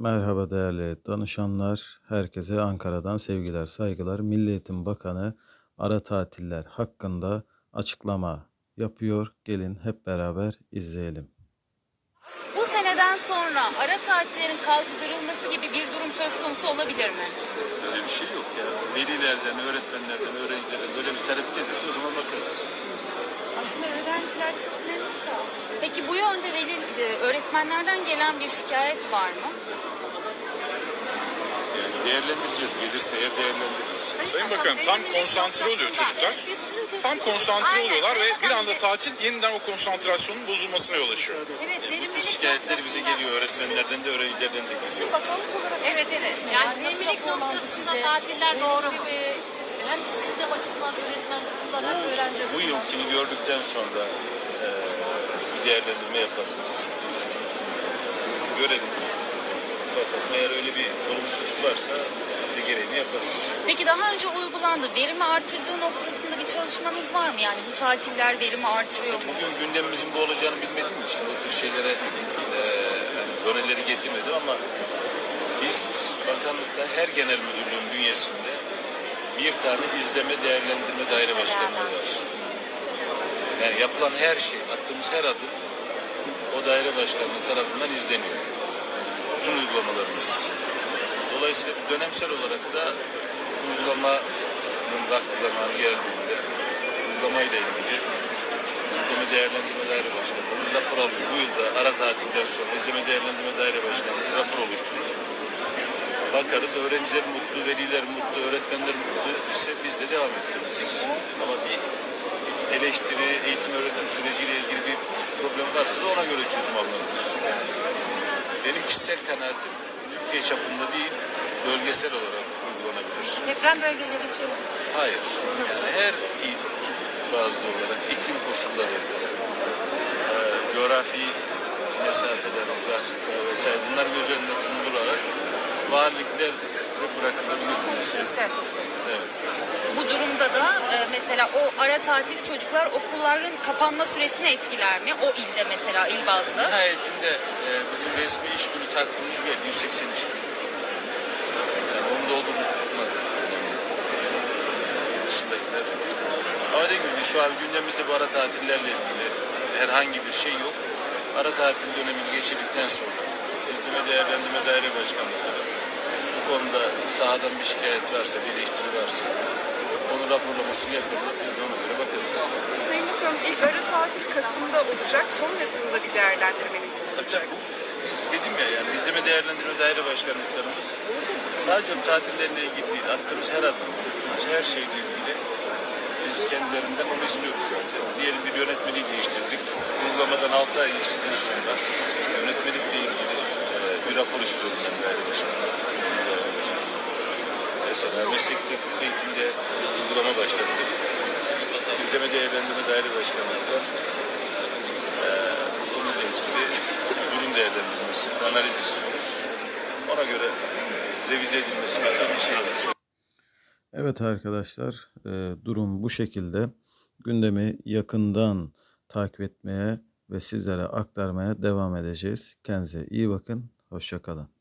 Merhaba değerli danışanlar. Herkese Ankara'dan sevgiler, saygılar. Milli Eğitim Bakanı ara tatiller hakkında açıklama yapıyor. Gelin hep beraber izleyelim. Bu seneden sonra ara tatillerin kaldırılması gibi bir durum söz konusu olabilir mi? Öyle bir şey yok ya. Velilerden, öğretmenlerden, öğrencilerden böyle bir talep gelirse o zaman bakarız. Öğrenciler çok memnun sağ olsun. Peki bu yönde veli, e, öğretmenlerden gelen bir şikayet var mı? Yani değerlendireceğiz. Gelirse eğer değerlendiririz. Sayın Bakan tam konsantre oluyor çocuklar. Tam konsantre Aynen, oluyorlar ve bir anda tatil yeniden o konsantrasyonun bozulmasına yol açıyor. Evet, Bu verimlilik tür şikayetler bize geliyor. Öğretmenlerden de öğrencilerden de geliyor. Bakanlık olarak Evet, evet. Yani verimlilik noktasında size? tatiller doğru mu? Hem sistem açısından öğretmen okullar hem öğrenci Bu açısından. yılkini gördükten sonra e, bir değerlendirme yaparız. Görelim. Bakalım eğer öyle bir olumsuzluk varsa biz de gereğini yaparız. Peki daha önce uygulandı. Verimi artırdığı noktasında bir çalışmanız var mı? Yani bu tatiller verimi artırıyor mu? Bugün gündemimizin bu olacağını bilmediğim için o tür şeylere e, yani doneleri getirmedim ama biz bakanlıkta her genel müdürlüğün bünyesinde bir tane izleme değerlendirme daire başkanlığı var. Yani yapılan her şey, attığımız her adım o daire başkanlığı tarafından izleniyor. Bütün uygulamalarımız. Dolayısıyla dönemsel olarak da uygulamanın vakti zamanı geldiğinde uygulamayla ilgili İzleme Değerlendirme Daire Başkanlığı rapor alıyor. Bu yılda ara tatilden sonra İzleme Değerlendirme Daire Başkanlığı rapor oluşturur. Bakarız öğrenciler mutlu, veliler mutlu, öğretmenler mutlu ise biz de devam edeceğiz. Ama bir eleştiri, eğitim öğretim süreciyle ilgili bir problem varsa da ona göre çözüm alınabilir. Benim kişisel kanaatim Türkiye çapında değil, bölgesel olarak uygulanabilir. Deprem bölgeleri için Hayır. Yani her il bazı olarak iklim koşulları, e, coğrafi mesafeler, uzaklıklar vesaire bunlar göz önünde valilikler bırakılabilir mesele. Evet. Bu durumda da e, mesela o ara tatil çocuklar okulların kapanma süresini etkiler mi? O ilde mesela il bazlı. Nihayetinde e, bizim resmi iş günü takvimimiz belli 180 iş günü. Yani onu doldurmak dışındakiler. Ama dediğim gibi şu an gündemimizde bu ara tatillerle ilgili herhangi bir şey yok. Ara tatil dönemini geçirdikten sonra izleme değerlendirme daire başkanlıkları konuda sahadan bir şikayet varsa, bir eleştiri varsa onun raporlamasını yapılır. Biz de ona göre bakarız. Sayın Bakanım ilk ara tatil Kasım'da olacak. Sonrasında bir değerlendirmeniz mi olacak? Biz dedim ya yani izleme değerlendirme daire başkanlıklarımız sadece tatillerle ilgili değil, attığımız her adım, her şeyle ilgili biz kendilerinden onu istiyoruz zaten. Diyelim bir yönetmeliği değiştirdik. Uygulamadan 6 ay geçtikten sonra yönetmelikle ilgili e, bir rapor istiyorum ben daire başkanlığı. Mesela meslek eğitimde uygulama başlattık. İzleme değerlendirme daire başkanlığı var. Bununla ilgili ürün değerlendirilmesi, analiz istiyoruz. Ona göre revize edilmesi istediği. Evet arkadaşlar, e, durum bu şekilde. Gündemi yakından takip etmeye ve sizlere aktarmaya devam edeceğiz. Kendinize iyi bakın, hoşçakalın.